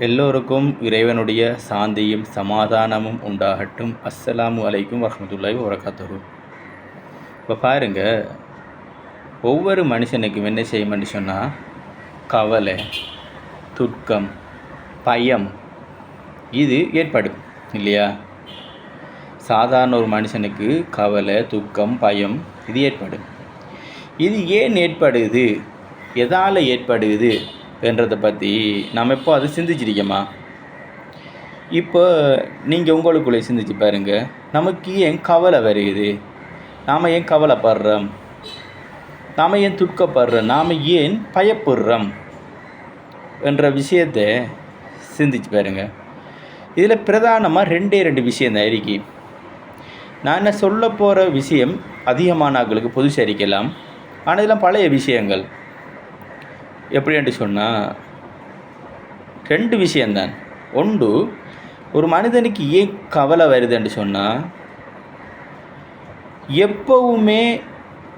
எல்லோருக்கும் இறைவனுடைய சாந்தியும் சமாதானமும் உண்டாகட்டும். அஸ்ஸலாமு அலைக்கும் வரஹ்மத்துல்லாஹி வரகாத்துஹு இப்போ பாருங்க ஒவ்வொரு மனுஷனுக்கும் என்ன செய்யும்னு சொன்னால் கவலை துக்கம் பயம் இது ஏற்படும் இல்லையா? சாதாரண ஒரு மனுஷனுக்கு கவலை துக்கம் பயம் இது ஏற்படும். இது ஏன் ஏற்படுது? எதால் ஏற்படுது? என்றதை பற்றி நம்ம எப்போ அது சிந்திச்சிருக்கோமா? இப்போ நீங்கள் உங்களுக்குள்ளே சிந்திச்சு பாருங்க. நமக்கு ஏன் கவலை வருகுது நாம் ஏன் கவலைப்படுறோம்? நாம் ஏன் துக்கப்படுறோம்? நாம் ஏன் பயப்படுறோம்? என்ற விஷயத்தை சிந்திச்சு பாருங்க. இதில் பிரதானமாக ரெண்டே ரெண்டு விஷயம் தான் இருக்கு. நான் என்ன சொல்ல போகிற விஷயம் அதிகமான ஆட்களுக்கு புதுசாக இருக்கலாம். ஆனால் இதெல்லாம் பழைய விஷயங்கள். எப்படி என்று சொன்னால் ரெண்டு விஷயந்தான் ஒன்று ஒரு மனிதனுக்கு ஏன் கவலை வருதுன்னு சொன்னால் எப்பவுமே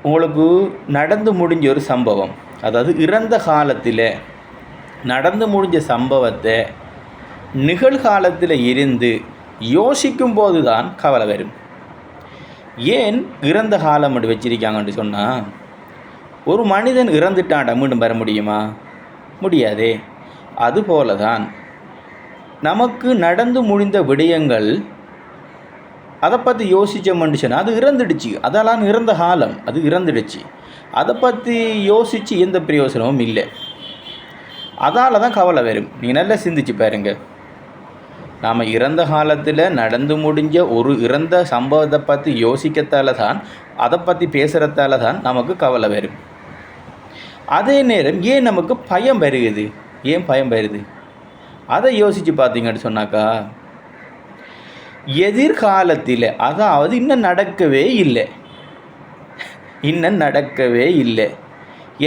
உங்களுக்கு நடந்து முடிஞ்ச ஒரு சம்பவம் அதாவது இறந்த காலத்தில் நடந்து முடிஞ்ச சம்பவத்தை நிகழ்காலத்தில் இருந்து யோசிக்கும் போது தான் கவலை வரும். ஏன் இறந்த காலம் அப்படி வச்சிருக்காங்கன்னு சொன்னால் ஒரு மனிதன் இறந்துட்டான்டா மீண்டும் வர முடியுமா? முடியாதே. அதுபோல தான் நமக்கு நடந்து முடிந்த விடயங்கள் அதை பற்றி யோசித்தோம்னு சொன்னால் அது இறந்துடுச்சு. அதெல்லாம் இறந்த காலம் அது இறந்துடுச்சு. அதை பற்றி யோசித்து எந்த பிரயோசனமும் இல்லை. அதால் தான் கவலை வரும். நீங்கள் நல்லா சிந்திச்சு பாருங்கள் நாம் இறந்த காலத்தில் நடந்து முடிஞ்ச ஒரு இறந்த சம்பவத்தை பற்றி யோசிக்கத்தால் தான் அதை பற்றி பேசுகிறதால தான் நமக்கு கவலை வரும். அதே நேரம் ஏன் நமக்கு பயம் வருகுது ஏன் பயம் வருது? அதை யோசித்து பார்த்தீங்கன்னு சொன்னாக்கா எதிர்காலத்தில் அதாவது இன்னும் நடக்கவே இல்லை. இன்னும் நடக்கவே இல்லை.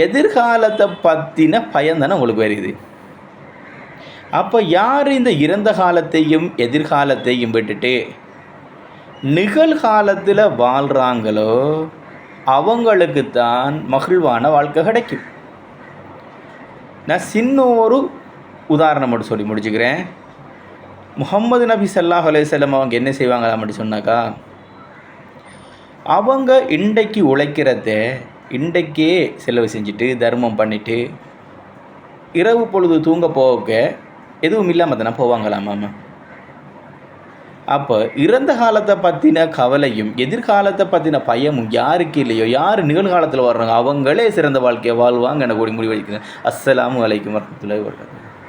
எதிர்காலத்தை பற்றின பயம் தானே உங்களுக்கு வருது. அப்போ யார் இந்த இறந்த காலத்தையும் எதிர்காலத்தையும் விட்டுட்டு நிகழ்காலத்தில் வாழ்கிறாங்களோ அவங்களுக்கு தான் மகிழ்வான வாழ்க்கை கிடைக்கும். நான் சின்ன ஒரு உதாரணம் மட்டும் சொல்லி முடிச்சுக்கிறேன். முகம்மது நபி சல்லாஹ் அலையம் அவங்க என்ன செய்வாங்களா அப்படி சொன்னாக்கா அவங்க இன்றைக்கு உழைக்கிறத இன்றைக்கே செலவு செஞ்சுட்டு தர்மம் பண்ணிவிட்டு இரவு பொழுது தூங்க போக எதுவும் இல்லாமல் தானே போவாங்களாமாம்மா அப்போ இறந்த காலத்தை பற்றின கவலையும் எதிர்காலத்தை பற்றின பயமும் யாருக்கு இல்லையோ யார் நிகழ்காலத்தில் வர்றாங்க அவங்களே சிறந்த வாழ்க்கையை வாழ்வாங்க எனக்கு கூடி முடிவெடுக்கிறேன். அஸ்ஸலாமு அலைக்கும் வரமத்துல்லாஹி வரகாத்துஹு